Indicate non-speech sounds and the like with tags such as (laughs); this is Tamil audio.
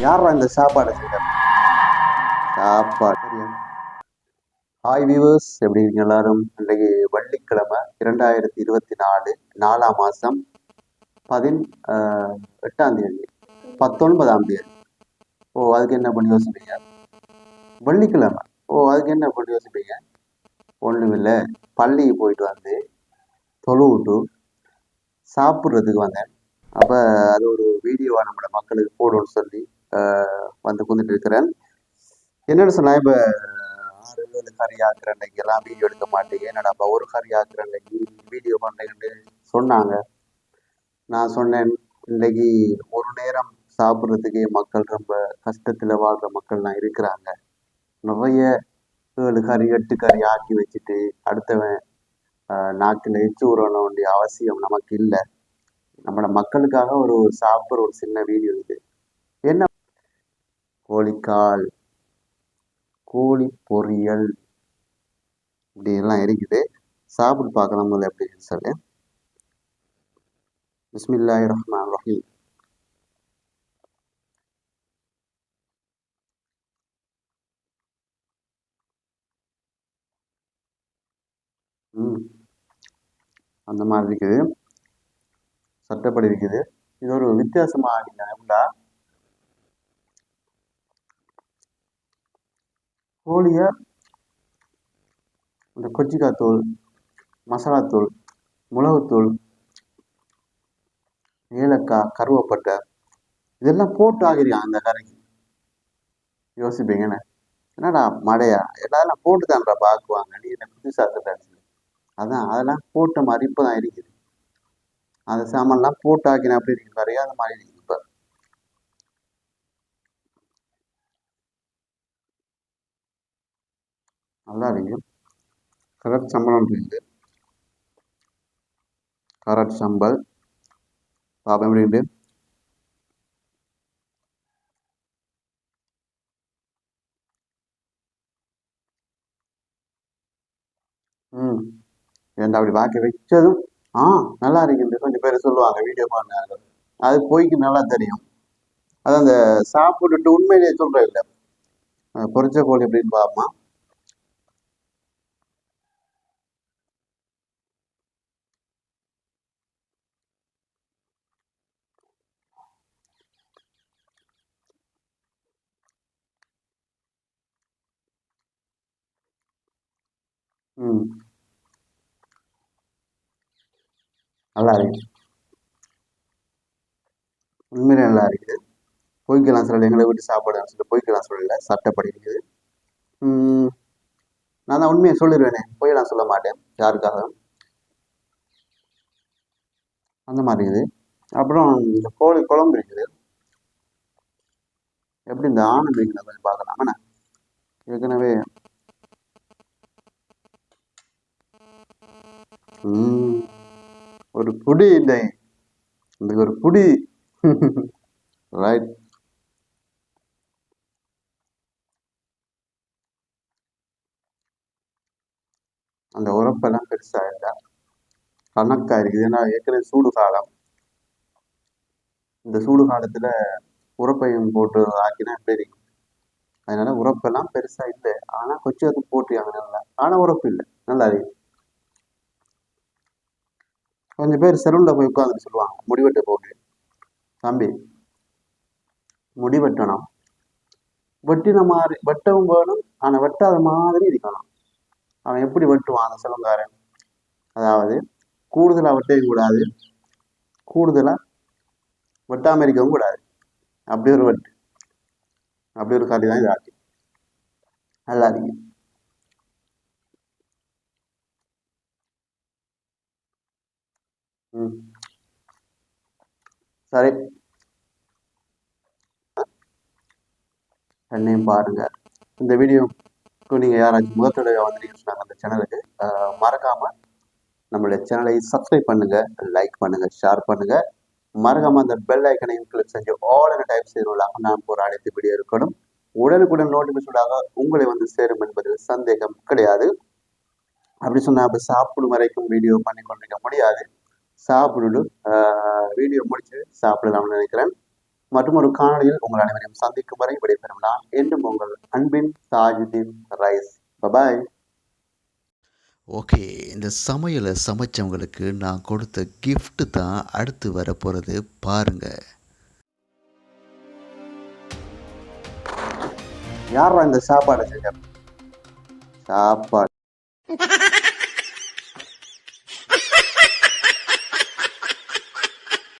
யாரா இந்த சாப்பாடு செய்யற சாப்பாடு ஹாய் வியூவர்ஸ் எப்படி இருக்கீங்க எல்லாரும்? இன்றைக்கு வெள்ளிக்கிழமை இரண்டாயிரத்தி இருபத்தி நாலு நாலாம் மாதம் பதின் ஆஹ், எட்டாம் தேதி பத்தொன்பதாம் தேதி. ஓ அதுக்கு என்ன பண்ணி யோசிப்பீங்க? வெள்ளிக்கிழமை. ஓ அதுக்கு என்ன பண்ணி யோசிப்பீங்க? ஒன்றும் இல்லை பள்ளிக்கு போயிட்டு வந்து தொழுவிட்டு சாப்பிட்றதுக்கு வந்தேன். அப்போ அது ஒரு வீடியோவாக நம்மளோட மக்களுக்கு போடணும்னு சொல்லி வந்து கொண்டுட்டு இருக்கிறேன். என்னென்னு சொன்னால் இப்போ ஆறு ஏழு கறி ஆக்குறேன் எல்லாம் வீடியோ எடுக்க மாட்டேங்க. என்னடாப்பா ஒரு கறி ஆக்குறேன் வீடியோ பண்ணுறேன்னு சொன்னாங்க. நான் சொன்னேன் இன்னைக்கு ஒரு நேரம் சாப்பிட்றதுக்கே மக்கள் ரொம்ப கஷ்டத்தில் வாழ்கிற மக்கள்லாம் இருக்கிறாங்க. நிறைய ஏழு கறி எட்டு கறி ஆக்கி வச்சுட்டு அடுத்தவன் நாக்கில் எச்சு உறவணும் வேண்டிய அவசியம் நமக்கு இல்லை. நம்மளோட மக்களுக்காக ஒரு சாப்பிட்ற ஒரு சின்ன வீடியோ இது. கோழிக்கால் கோழி பொரியல் இப்படி எல்லாம் இருக்குது. சாப்பிட்டு பார்க்கலாம் முதல்ல எப்படின்னு சொல்லி பிஸ்மில்லாஹி ரஹ்மான் ரஹீம். அந்த மாதிரி இருக்குது. சட்டப்படி இருக்குது. இது ஒரு வித்தியாசமாக ஆகிங்க எப்படா கோழியை இந்த கொச்சிக்காய் தூள் மசாலாத்தூள் மிளகுத்தூள் ஏலக்காய் கருவேப்பட்டை இதெல்லாம் போட்டு ஆகிருக்கான் அந்த கரைக்கு யோசிப்பீங்க என்னடா மடையா? எல்லாரும் போட்டு தான்டா பாக்குவாங்க. நீ என்ன புதுசா சொல்றாரு அதான் அதெல்லாம் போட்ட மாதிரி இப்பதான் இருக்குது. அந்த சாமான்லாம் போட்டு ஆக்கின அப்படி இருக்கு கறியா அந்த மாதிரி இருக்குது இப்ப நல்லா இருக்கு. கரட் சம்பளம் இருக்குது கரட் சம்பல். பாப்பா எப்படி இருக்கு? ம். ஏன்டா அப்படி வாக்கி வச்சதும் ஆ நல்லா இருக்குது கொஞ்சம் பேர் சொல்லுவாங்க வீடியோ பண்ணாங்க அது போய்க்கு நல்லா தெரியும். அது அந்த சாப்பிட்டுட்டு உண்மையிலேயே சொல்றேன் இல்லை பொரிச்ச கோழி எப்படின்னு பாப்போமா ம். நல்லா இருக்கு. உண்மையிலே நல்லா இருக்குது பொய்க்கலாம் சொல்லலை. எங்களை வீட்டு சாப்பாடு சொல்லிட்டு பொய்க்கலாம் சொல்லலை. சட்டப்படி இருக்குது. நான் தான் உண்மையை சொல்லிடுவேனே பொய்யெல்லாம் சொல்ல மாட்டேன். யாருக்காக? அந்த மாதிரி இருக்குது. அப்புறம் இந்த கோழி குழம்பு இருக்குது. எப்படி இந்த ஆனந்த் இருக்குன்னு கொஞ்சம் பார்க்கலாம் என்ன? ஏற்கனவே ஒரு புடி இல்லை. இந்த ஒரு புடி. (laughs) ரைட் அந்த உரப்பெல்லாம் பெருசா இல்லை. கணக்கா இருக்குது. ஏன்னா ஏற்கனவே சூடு காலம். இந்த சூடு காலத்துல உரப்பையும் போட்டு ஆக்கினா எப்படி அதனால உரப்பெல்லாம் பெருசா இல்லை. ஆனா கொஞ்சம் போட்டுருக்காங்க நல்லா ஆனா உரப்பு இல்லை. நல்லா இருக்கு. கொஞ்சம் பேர் செலூனில் போய் உட்காந்துட்டு சொல்லுவாங்க. முடிவெட்ட போட்டு. தம்பி முடி வெட்டணும். வெட்டின மாதிரி வெட்டவும் வேணும். ஆனால் வெட்டாத மாதிரி இருக்கணும். அவன் எப்படி வெட்டுவான் அந்த செலவுக்காரன் அதாவது கூடுதலாக வெட்டவும் கூடாது. கூடுதலாக வெட்டாமல் இருக்கவும் கூடாது. அப்படி ஒரு வெட்டு. அப்படி ஒரு காட்டி தான் இது ஆச்சு நல்லா இருக்கு சரி. என்னையும் பாருங்க. இந்த வீடியோக்கு நீங்க யாராச்சும் முதல் தடவை வந்தீங்கன்னு சொன்னாங்க அந்த சேனலுக்கு மறக்காமல் மறக்காம நம்மளுடைய சேனலை சப்ஸ்கிரைப் பண்ணுங்க லைக் பண்ணுங்க ஷேர் பண்ணுங்க. மறக்காம அந்த பெல் ஐக்கனையும் கிளிக் செஞ்சு ஆல் என டைப் செய்துள்ளாக நான் ஒரு அனைத்து வீடியோ இருக்கணும். உடனுக்குடன் நோட்டிபிகேஷனாக உங்களை வந்து சேரும் என்பதில் சந்தேகம் கிடையாது. அப்படி சொன்னா அப்ப சாப்பிடும் வரைக்கும் வீடியோ பண்ணி கொண்டிருக்க முடியாது. சாப்பிட்டுட்டு வீடியோ முடிச்சு சாப்பிடலாம்னு நினைக்கிறேன். மற்றும் ஒரு காணொளியில் உங்கள் அனைவரையும் சந்திக்கும் வரை விடைபெறும் நான் என்றும் உங்கள் அன்பின் தாஜுதீன் ரைஸ். பபாய் ஓகே இந்த சமையலை சமைச்சவங்களுக்கு நான் கொடுத்த gift தான் அடுத்து வரப்போகிறது பாருங்க. யாரா இந்த சாப்பாடை செஞ்ச? சாப்பாடு. (laughs)